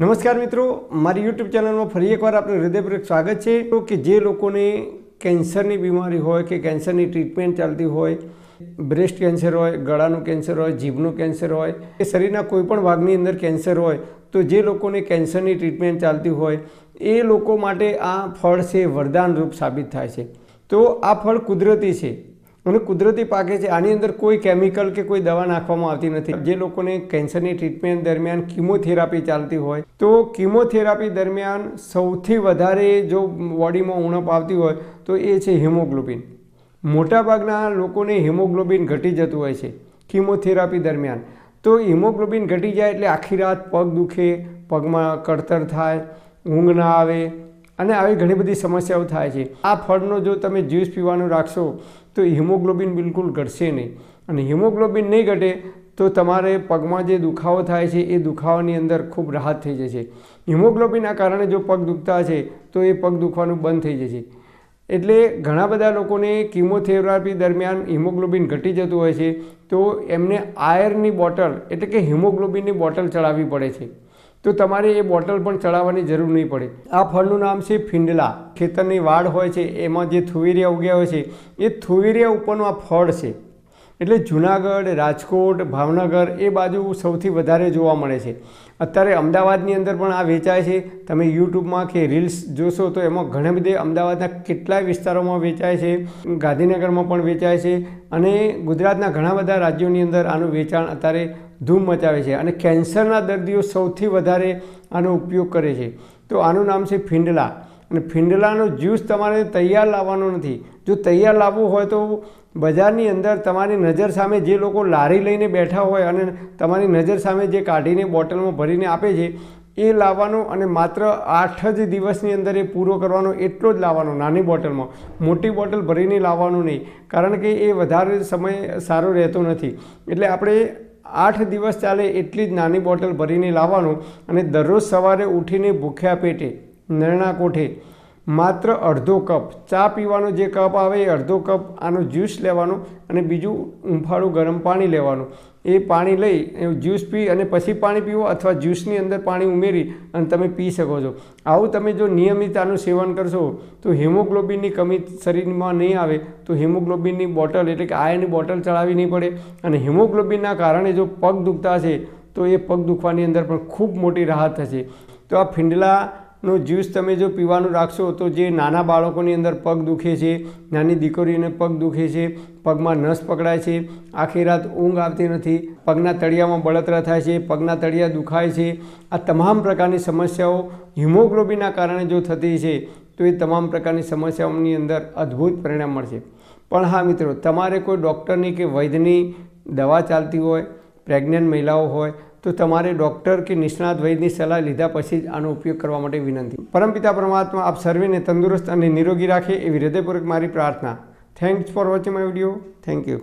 નમસ્કાર મિત્રો, મારી યુટ્યુબ ચેનલમાં ફરી એકવાર આપનું હૃદયપૂર્વક સ્વાગત છે. કે જે લોકોને કેન્સરની બીમારી હોય કે કેન્સરની ટ્રીટમેન્ટ ચાલતી હોય, બ્રેસ્ટ કેન્સર હોય, ગળાનું કેન્સર હોય, જીભનું કેન્સર હોય, કે શરીરના કોઈપણ ભાગની અંદર કેન્સર હોય, તો જે લોકોને કેન્સરની ટ્રીટમેન્ટ ચાલતી હોય, એ લોકો માટે આ ફળ છે વરદાન રૂપ સાબિત થાય છે. તો આ ફળ કુદરતી છે. અને કુદરતી પાકે છે, આની અંદર કોઈ કેમિકલ કે કોઈ દવા નાખવામાં આવતી નથી. જે લોકોને કેન્સરની ટ્રીટમેન્ટ દરમિયાન કિમોથેરાપી ચાલતી હોય, તો કિમોથેરાપી દરમિયાન સૌથી વધારે જો બોડીમાં ઉણપ આવતી હોય, તો એ છે હિમોગ્લોબિન. મોટાભાગના લોકોને હિમોગ્લોબિન ઘટી જતું હોય છે કિમોથેરાપી દરમિયાન. તો હિમોગ્લોબિન ઘટી જાય એટલે આખી રાત પગ દુખે, પગમાં કળતર થાય, ઊંઘ ના આવે અને આવી ઘણી બધી સમસ્યાઓ થાય છે. આ ફળનો જો તમે જ્યુસ પીવાનું રાખશો, તો હિમોગ્લોબિન બિલકુલ ઘટશે નહીં. અને હિમોગ્લોબિન નહીં ઘટે, તો તમારે પગમાં જે દુખાવો થાય છે, એ દુખાવાની અંદર ખૂબ રાહત થઈ જશે. હિમોગ્લોબિનના કારણે જો પગ દુખતા છે, તો એ પગ દુખવાનું બંધ થઈ જશે. એટલે ઘણા બધા લોકોને કિમોથેરાપી દરમિયાન હિમોગ્લોબિન ઘટી જતું હોય છે, તો એમને આયરની બોટલ એટલે કે હિમોગ્લોબિનની બોટલ ચડાવવી પડે છે. તો તમારે એ બોટલ પણ ચડાવવાની જરૂર નહીં પડે આ ફળનું નામ છે ફિંડલા ખેતરની વાડ હોય છે એમાં જે થુવેરિયા ઉગ્યા હોય છે એ થુવેરિયા ઉપરનું આ ફળ છે એટલે જુનાગઢ, રાજકોટ, ભાવનગર એ બાજુ સૌથી વધારે જોવા મળે છે. અત્યારે અમદાવાદની અંદર પણ આ વેચાય છે. તમે યુટ્યુબમાં કે રીલ્સ જોશો તો એમાં ઘણા બધે અમદાવાદના કેટલાય વિસ્તારોમાં વેચાય છે. ગાંધીનગરમાં પણ વેચાય છે. અને ગુજરાતના ઘણા બધા રાજ્યોની અંદર આનું વેચાણ અત્યારે ધૂમ મચાવે છે અને કેન્સરના દર્દીઓ સૌથી વધારે આનો ઉપયોગ કરે છે. તો આનું નામ છે ફિંડલા. અને ફિંડલાનો જ્યુસ તમારે તૈયાર લાવવાનો નથી. જો તૈયાર લાવવું હોય તો બજારની અંદર તમારી નજર સામે જે લોકો લારી લઈને બેઠા હોય અને તમારી નજર સામે જે કાઢીને બોટલમાં ભરીને આપે છે, એ લાવવાનો અને માત્ર આઠ જ દિવસની અંદર એ પૂરો કરવાનો, એટલો જ લાવવાનો નાની બોટલમાં. મોટી બોટલ ભરીને લાવવાનું નહીં, કારણ કે એ વધારે સમય સારો રહેતો નથી. એટલે આપણે આઠ દિવસ ચાલે એટલી જ નાની બોટલ ભરીને લાવવાનું અને દરરોજ સવારે ઉઠીને ભૂખ્યા પેટે નરણા કોઠે માત્ર અડધો કપ ચા પીવાનો જે કપ આવે એ અડધો કપ આનો જ્યુસ લેવાનો અને બીજું ઉંફાળું ગરમ પાણી લેવાનું. એ પાણી લઈ જ્યુસ પી અને પછી પાણી પીવો અથવા જ્યુસની અંદર પાણી ઉમેરી અને તમે પી શકો છો. આવું તમે જો નિયમિત આનું સેવન કરશો તો હિમોગ્લોબિનની કમી શરીરમાં નહીં આવે, તો હિમોગ્લોબિનની બોટલ એટલે કે આયરની બોટલ ચડાવવી નહીં પડે અને હિમોગ્લોબિનના કારણે જો પગ દુખતા છે તો એ પગ દુખવાની અંદર પણ ખૂબ મોટી રાહત થશે. તો આ ફિંડલા નો જ્યુસ તમે જો પીવાનું રાખશો તો જે નાના બાળકોની અંદર પગ દુખે છે, નાની દીકરીઓને પગ દુખે છે, પગમાં નસ પકડાય છે, આખી રાત ઊંઘ આવતી નથી, પગના તળિયામાં બળતરા થાય છે, પગના તળિયા દુખાય છે, આ તમામ પ્રકારની સમસ્યાઓ હિમોગ્લોબિનના કારણે જો થતી છે, તો એ તમામ પ્રકારની સમસ્યાઓની અંદર અદ્ભુત પરિણામ મળશે. પણ હા મિત્રો, તમારે કોઈ ડૉક્ટરની કે વૈદ્યની દવા ચાલતી હોય, પ્રેગ્નન્ટ મહિલાઓ હોય તો તમારે ડૉક્ટર કે નિષ્ણાત વૈદની સલાહ લીધા પછી જ આનો ઉપયોગ કરવા માટે વિનંતી. પરમપિતા પરમાત્મા, આપ સર્વેને તંદુરસ્ત અને નિરોગી રાખે એવી હૃદયપૂર્વક મારી પ્રાર્થના. Thanks for watching my video thank you